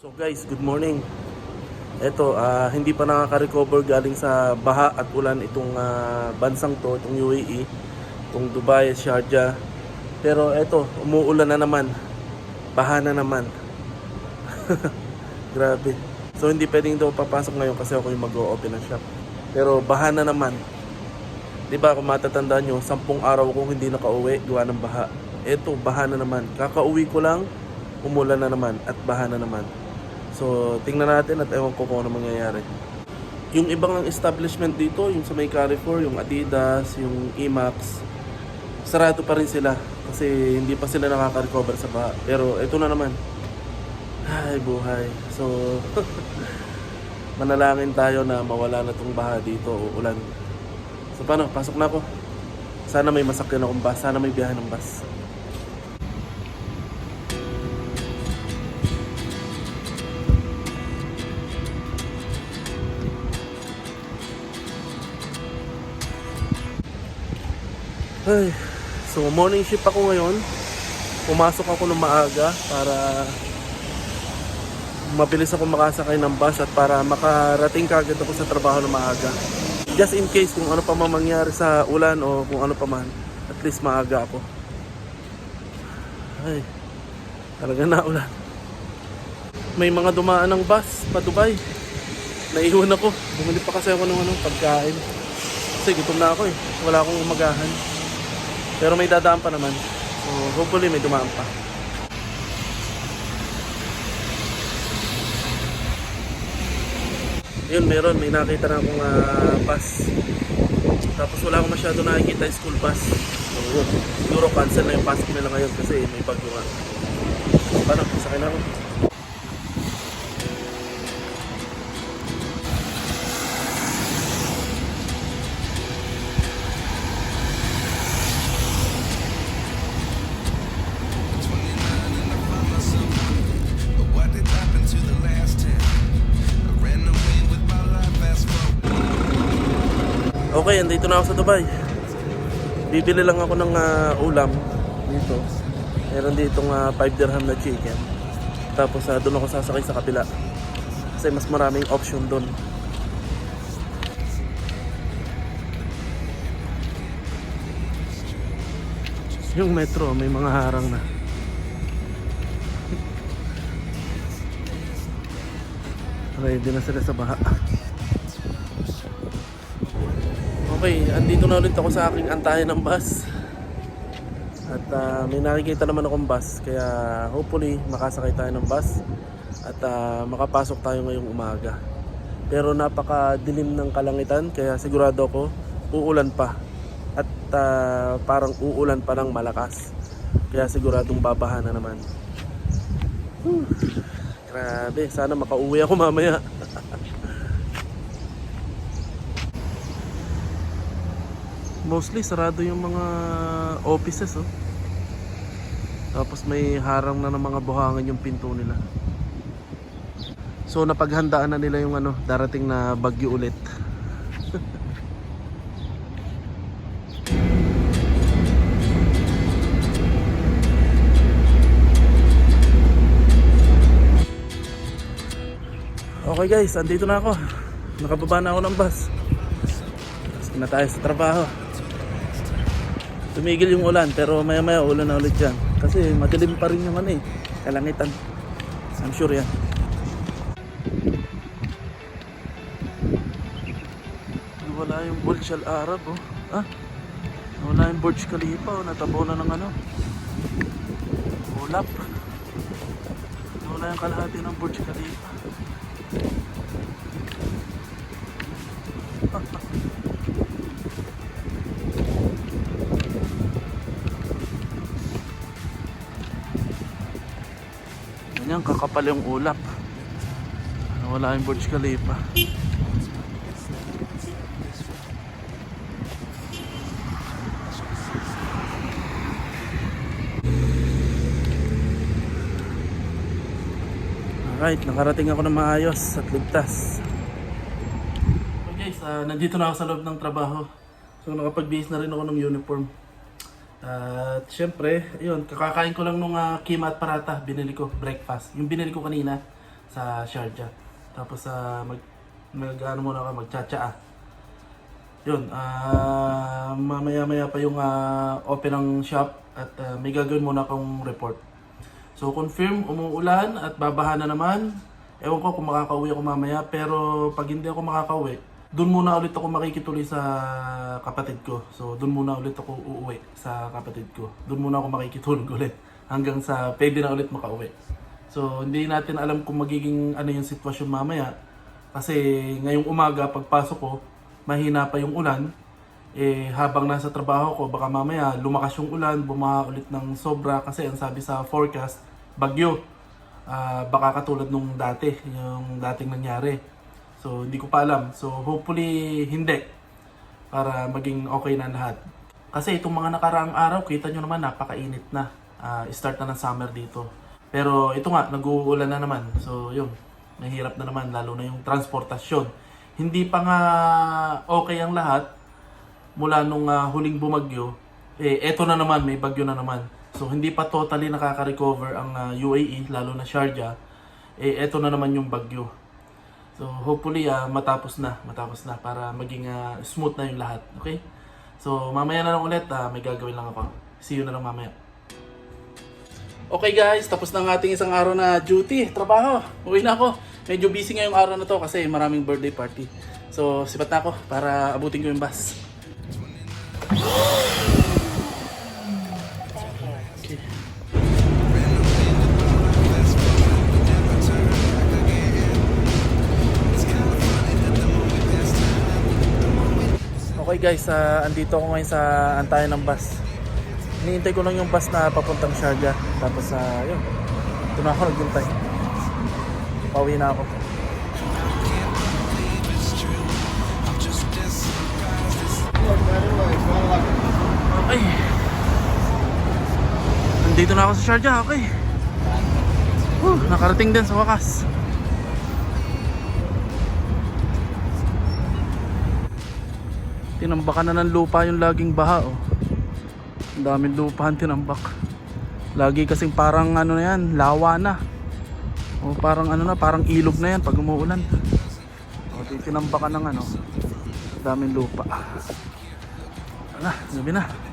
So guys, good morning. Ito, ah, hindi pa nakaka-recover galing sa baha at ulan itong ah, bansang to, itong UAE, itong Dubai, Sharjah. Pero ito, umuulan na naman. Baha na naman. Grabe. So hindi pwedeng daw papasok ngayon kasi ako yung mag-o-open ng shop. Pero baha na naman. 'Di ba kung matatandaan nyo, sampung araw kong hindi nakauwi, gawa ng baha. Ito, baha na naman. Kakauwi ko lang, umulan na naman at baha na naman. So, tingnan natin at ewan ko kung ano mangyayari. Yung ibang establishment dito, yung sa may Carrefour, yung Adidas, yung Emax, sarado pa rin sila kasi hindi pa sila nakaka-recover sa baha. Pero ito na naman. Ay, buhay. So, manalangin tayo na mawala na tong baha dito o ulan. So, paano? Pasok na ako. Sana may masakyan akong bus. Sana may biyahe ng bus. Ay, so morning shift ako ngayon. Pumasok ako ng maaga para mabilis ako makasakay ng bus at para makarating kagad ako sa trabaho ng maaga. Just in case kung ano pa man mangyari sa ulan o kung ano pa man, at least maaga ako. Ay, talaga na ulan. May mga dumaan ng bus pa Dubai. Naiwan ako. Bumili pa kasi ako ng ano, pagkain. Kasi gutom na ako eh. Wala akong umagahan. Pero may dadaan pa naman. So hopefully may dumaan pa. Yun, meron. May nakita na akong ah, bus. Tapos wala akong masyado nakikita yung school bus. So yun. Siguro cancel na yung pasok nila ngayon kasi may bagyo nga. Paano? Sakay na ako. Okay, andito na ako sa Dubai. Bibili lang ako ng ah, ulam dito. Meron ditong 5 dirham na chicken. Tapos ah, doon ako sasakay sa kapila. Kasi mas maraming option doon. Yung metro, may mga harang na. Ready na sila sa baha. Okay, andito na ulit ako sa aking antayan ng bus. At ah, may nakikita naman akong bus, kaya hopefully makasakay tayo ng bus at ah, makapasok tayo ngayong umaga. Pero napakadilim ng kalangitan, kaya sigurado ako uulan pa. At ah, parang uulan pa ng malakas. Kaya siguradong babaha na naman. Whew. Grabe, sana makauwi ako mamaya. Mostly sarado yung mga offices oh. Tapos may harang na ng mga buhangin yung pinto nila. So napaghandaan na nila yung ano, darating na bagyo ulit. okay guys, andito na ako. Nakababa na ako ng bus. Tapos na tayo sa trabaho. Tumigil yung ulan pero maya maya ulan na ulit yan. Kasi madilim pa rin ano eh. Kalangitan. I'm sure yan. Wala yung Burj Al Arab oh. Ah? Wala yung Burj Khalifa oh. Natabo na ng ano. Ulap. Wala yung kalahati ng Burj Khalifa. Ganyan, kakapal yung ulap. Wala yung Burj Khalifa. Alright, nakarating ako ng maayos at ligtas. So guys, ah, nandito na ako sa loob ng trabaho. So nakapag-base na rin ako ng uniform. At syempre, yun, kakakain ko lang nung uh, kima at parata, binili ko, breakfast. Yung binili ko kanina, sa Sharjah. Tapos sa mag mag ano muna ka magtsatsaa. Yun, ah mamaya-maya pa yung ah, open ng shop at ah, may gagawin muna akong report. So confirm, umuulan at babaha na naman. Ewan ko kung makakauwi ako mamaya pero pag hindi ako makakauwi, doon muna ulit ako makikituloy sa kapatid ko. So doon muna ulit ako uuwi sa kapatid ko. Doon muna ako makikitulog ulit hanggang sa pwede na ulit makauwi. So hindi natin alam kung magiging ano yung sitwasyon mamaya kasi ngayong umaga pagpasok ko, mahina pa yung ulan. Eh habang nasa trabaho ko, baka mamaya lumakas yung ulan, bumaha ulit ng sobra kasi ang sabi sa forecast, bagyo. Ah, baka katulad nung dati, yung dating nangyari. So hindi ko pa alam. So hopefully hindi para maging okay na lahat. Kasi itong mga nakaraang araw, kita nyo naman napakainit na. Ah, start na ng summer dito. Pero ito nga, nag-uulan na naman. So yun, mahirap na naman lalo na yung transportasyon. Hindi pa nga okay ang lahat mula nung ah, huling bumagyo. Eh, eto na naman, may bagyo na naman. So hindi pa totally nakaka-recover ang ah, UAE, lalo na Sharjah. Eh, eto na naman yung bagyo. So hopefully ah, matapos na, matapos na para maging ah, smooth na yung lahat, okay? So mamaya na lang ulit, ah, may gagawin lang ako. See you na lang mamaya. Okay guys, tapos na ang ating isang araw na duty, trabaho. Uwi na ako. Medyo busy ngayong araw na to kasi maraming birthday party. So sipat na ako para abutin ko yung bus. Okay guys, ah, andito ako ngayon sa antayan ng bus. Hinihintay ko lang yung bus na papuntang Sharjah. Tapos ah, yun. Ito na ako naghintay. Pauwi na ako. Okay. Nandito na ako sa Sharjah, okay. Whew, nakarating din sa wakas. Tinambakan na ng lupa yung laging baha oh. Ang daming lupahan tinambak. Lagi kasing parang ano na yan, lawa na. O parang ano na, parang ilog na yan pag umuulan. O di tinambakan ng ano, daming lupa. Wala, gabi na.